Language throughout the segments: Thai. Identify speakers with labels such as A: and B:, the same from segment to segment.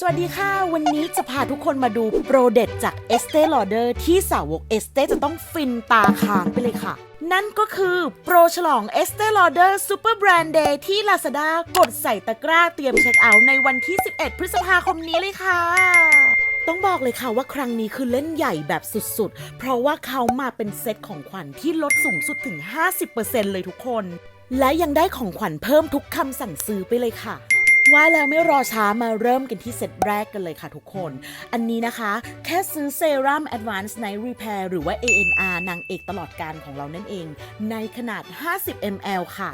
A: สวัสดีค่ะ วันนี้จะพาทุกคนมาดูโปรเด็ดจาก Estee Lauder ที่สาวก Estee จะต้องฟินตาค้างไปเลยค่ะ นั่นก็คือโปรฉลอง Estee Lauder Super Brand Day ที่ Lazada กดใส่ตะกร้าเตรียมเช็คเอาท์ในวันที่ 11 พฤษภาคมนี้เลยค่ะต้องบอกเลยค่ะว่าครั้งนี้คือเล่นใหญ่แบบสุดๆ เพราะว่าเขามาเป็นเซตของขวัญที่ลดสูงสุดถึง 50%เลยทุกคน และยังได้ของขวัญเพิ่มทุกคำสั่งซื้อไปเลยค่ะ ว่าแล้วไม่รอช้ามาเริ่มกันที่เซตแรกกันเลยค่ะทุกคน อันนี้นะคะ แค่ซื้อเซรั่ม Advanced Night Repair หรือว่า ANR นางเอกตลอดการของเรานั่นเอง ในขนาด 50 ml ค่ะ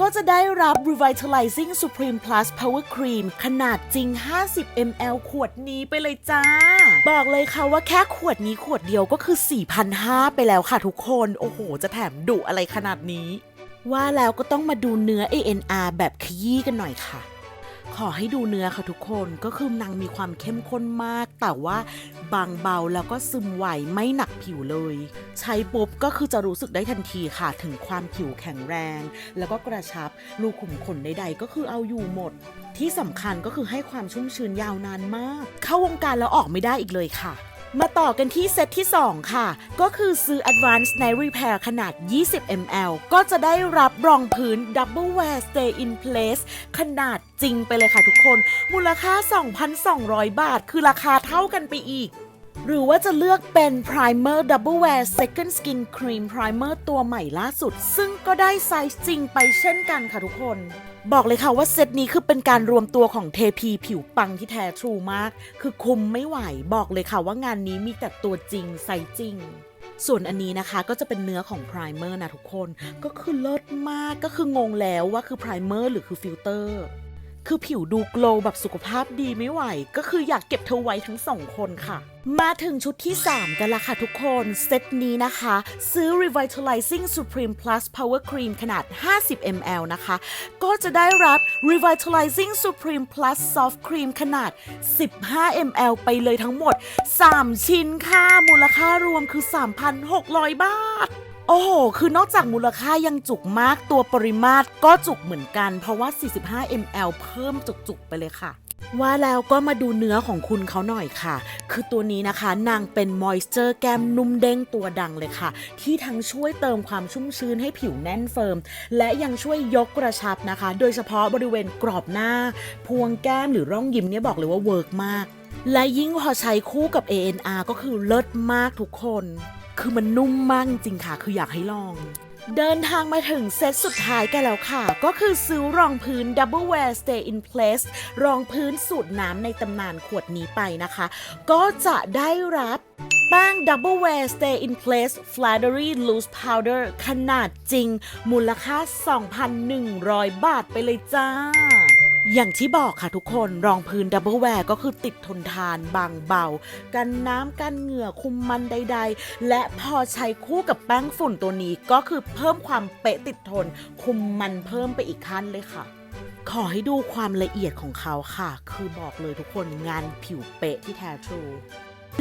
A: ก็จะได้รับ Revitalizing Supreme Plus Power Cream ขนาดจริง 50 ml ขวดนี้ไปเลยจ้า บอกเลยค่ะว่าแค่ขวดนี้ขวดเดียวก็คือ 4,500 ไปแล้วค่ะทุกคน โอ้โห จะแถมดุอะไรขนาดนี้ ว่าแล้วก็ต้องมาดูเนื้อ ANR แบบขยี้กันหน่อยค่ะ ขอให้ดูเนื้อค่ะทุกคนก็คือนางมีความเข้มข้นมาก แต่ว่าบางเบาแล้วก็ซึมไหวไม่หนักผิวเลย ใช้ปุ๊บก็คือจะรู้สึกได้ทันทีค่ะถึงความผิวแข็งแรง แล้วก็กระชับรูขุมขนใดๆก็คือเอาอยู่หมด ที่สำคัญก็คือให้ความชุ่มชื้นยาวนานมาก เข้าวงการแล้วออกไม่ได้อีกเลยค่ะ มาต่อกันที่เซตที่ 2 ค่ะ ก็คือซื้อ Advanced Night Repair ขนาด 20 ml ก็จะได้รับรองพื้น Double Wear Stay in Place ขนาดจริงไปเลยค่ะทุกคน มูลค่า 2,200 บาท คือราคาเท่ากันไปอีกหรือว่าจะเลือกเป็น Primer Double Wear Second Skin Cream Primer ตัวใหม่ล่าสุด ซึ่งก็ได้ไซส์จริงไปเช่นกันค่ะทุกคน บอกเลยค่ะว่าเซตนี้คือเป็นการรวมตัวของเทพีผิวปังที่แท้ทรูมาก คือคุมไม่ไหวบอกเลยค่ะว่างานนี้มีแต่ตัวจริงไซส์จริงส่วนอันนี้นะคะก็จะเป็นเนื้อของไพรเมอร์นะทุกคน ก็คือเลิศมากก็คืองงแล้วว่าคือไพรเมอร์หรือคือฟิลเตอร์ คือผิวดูโกลว์แบบสุขภาพดีไม่ไหว ก็คืออยากเก็บเธอไว้ทั้งสองคนค่ะ มาถึงชุดที่ 3 กันละค่ะทุกคน เซตนี้นะคะ ซื้อ Revitalizing Supreme Plus Power Cream ขนาด 50 ml นะคะ ก็จะได้รับ Revitalizing Supreme Plus Soft Cream ขนาด 15 ml ไปเลยทั้งหมด 3 ชิ้นค่ะ มูลค่ารวมคือ 3,600 บาท โอ้โห คือนอกจากมูลค่ายังจุกมากตัวปริมาตรก็จุกเหมือนกัน เพราะว่า 45 ml เพิ่มจุกๆไปเลยค่ะ ว่าแล้วก็มาดูเนื้อของคุณเขาหน่อยค่ะ คือตัวนี้นะคะนางเป็นมอยเจอร์แก้มนุ่มเด้งตัวดังเลยค่ะ ที่ทั้งช่วยเติมความชุ่มชื้นให้ผิวแน่นเฟิร์ม และยังช่วยยกกระชับนะคะ โดยเฉพาะบริเวณกรอบหน้า พวงแก้มหรือร่องยิ้มเนี่ยบอกเลยว่าเวิร์กมาก และยิ่งพอใช้คู่กับ ANR ก็คือเลิศมากทุกคน คือมันนุ่มมากจริงค่ะ คืออยากให้ลอง เดินทางมาถึงเซตสุดท้ายกันแล้วค่ะ ก็คือซื้อรองพื้น Double Wear Stay in Place รองพื้นสูตรน้ำในตำนานขวดนี้ไปนะคะ ก็จะได้รับแป้ง Double Wear Stay in Place Flattery Loose Powder ขนาดจริง มูลค่า 2,100 บาทไปเลยจ้า อย่างที่บอกค่ะทุกคนรองพื้นดับเบิลแวร์ก็คือติดทนทานบางเบา กันน้ำกันเหงื่อคุมมันใด ๆ และพอใช้คู่กับแป้งฝุ่นตัวนี้ก็คือเพิ่มความเป๊ะติดทน คุมมันเพิ่มไปอีกขั้นเลยค่ะ ขอให้ดูความละเอียดของเขาค่ะ คือบอกเลยทุกคนงานผิวเป๊ะที่แท้ทรู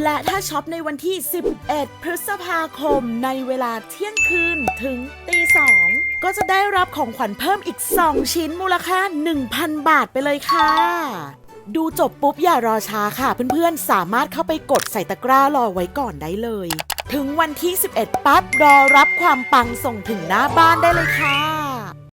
A: และถ้าช็อปในวันที่ 11 พฤษภาคมในเวลาเที่ยงคืนถึงตีสองก็จะได้รับของขวัญเพิ่มอีก 2 ชิ้นมูลค่า 1,000 บาทไปเลยค่ะ ดูจบปุ๊บอย่ารอช้าค่ะ เพื่อนๆ สามารถเข้าไปกดใส่ตะกร้ารอไว้ก่อนได้เลย ถึงวันที่ 11 ปั๊บรอรับความปังส่งถึงหน้าบ้านได้เลยค่ะ